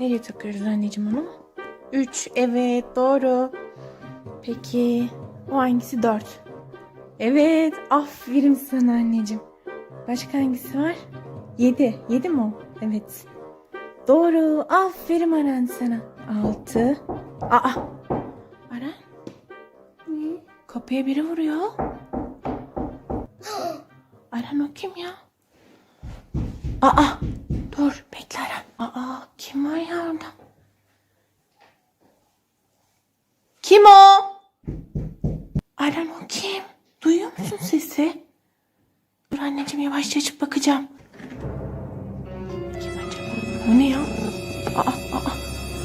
Nereye takıyoruz anneciğim onu? 3 evet doğru. Peki o hangisi 4? Evet aferin sana anneciğim. Başka hangisi var? 7. 7 mi o? Evet. Doğru. Aferin Aran sana. 6. Aa. Aran. Kapıya biri vuruyor. Aran o kim ya? Aa. Dur bekle Aran. Aa kim var ya orada? Kim o? Aran o kim? Duyuyor musun sesi? Dur anneciğim yavaşça açıp bakacağım. Kim acaba? O ne ya? Aa, aa,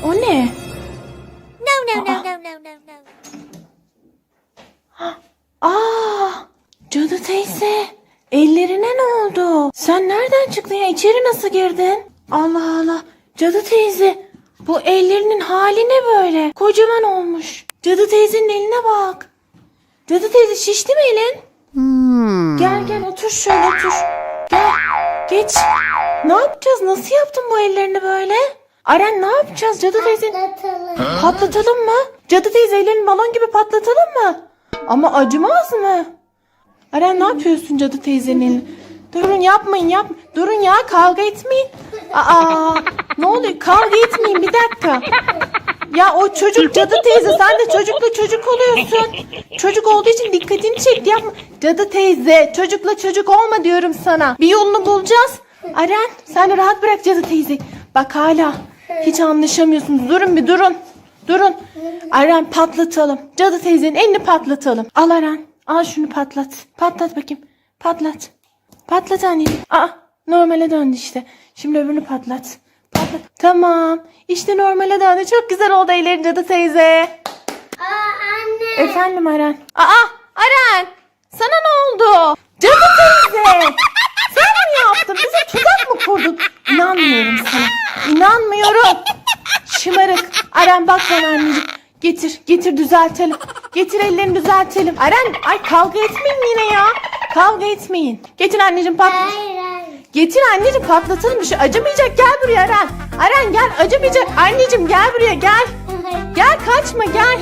o ne? No, no, Aa. no, no, no, no, no. Aa, Cadı teyze. Ellerine ne oldu? Sen nereden çıktın ya? İçeri nasıl girdin? Allah Allah. Cadı teyze. Bu ellerinin hali ne böyle? Kocaman olmuş. Cadı teyzenin eline bak. Cadı teyze şişti mi elin? Gel gel otur şöyle otur. Gel. Geç. Ne yapacağız? Nasıl yaptın bu ellerini böyle? Aren ne yapacağız? Cadı teyze Patlatalım. Patlatalım mı? Cadı teyze ellerini balon gibi patlatalım mı? Ama acımaz mı? Aren ne yapıyorsun cadı teyzenin? Durun yapmayın yap. Durun ya kavga etmeyin. Aa ne oluyor? Kavga etmeyin bir dakika. Ya o çocuk cadı teyze sen de çocukla çocuk oluyorsun. Çocuk olduğu için dikkatini çekti yapma. Cadı teyze çocukla çocuk olma diyorum sana. Bir yolunu bulacağız. Aren sen rahat bırak cadı teyze. Bak hala hiç anlaşamıyorsunuz. Durun bir durun. Durun. Aren patlatalım. Cadı teyzenin elini patlatalım. Al Aren. Al şunu patlat. Patlat bakayım. Patlat. Patlat anneciğim. Aa normale döndü işte. Şimdi öbürünü patlat. Patlat. Tamam. İşte normale döndü. Çok güzel oldu ellerin cadı teyze. Aa anne. Efendim Aren. Aa Aren. Sana ne oldu? Cadı teyze. Sen mi yaptın? Bize tuzak mı kurdun? İnanmıyorum sana. İnanmıyorum. Şımarık. Aren bak bana anneciğim. Getir, getir düzeltelim. Getir ellerini düzeltelim. Aren, ay kavga etmeyin yine ya. Kavga etmeyin. Getir anneciğim patlat. Getir anneciğim patlatalım bir şey. Acımayacak gel buraya Aren. Aren gel acımayacak. Anneciğim gel buraya gel. Gel kaçma gel.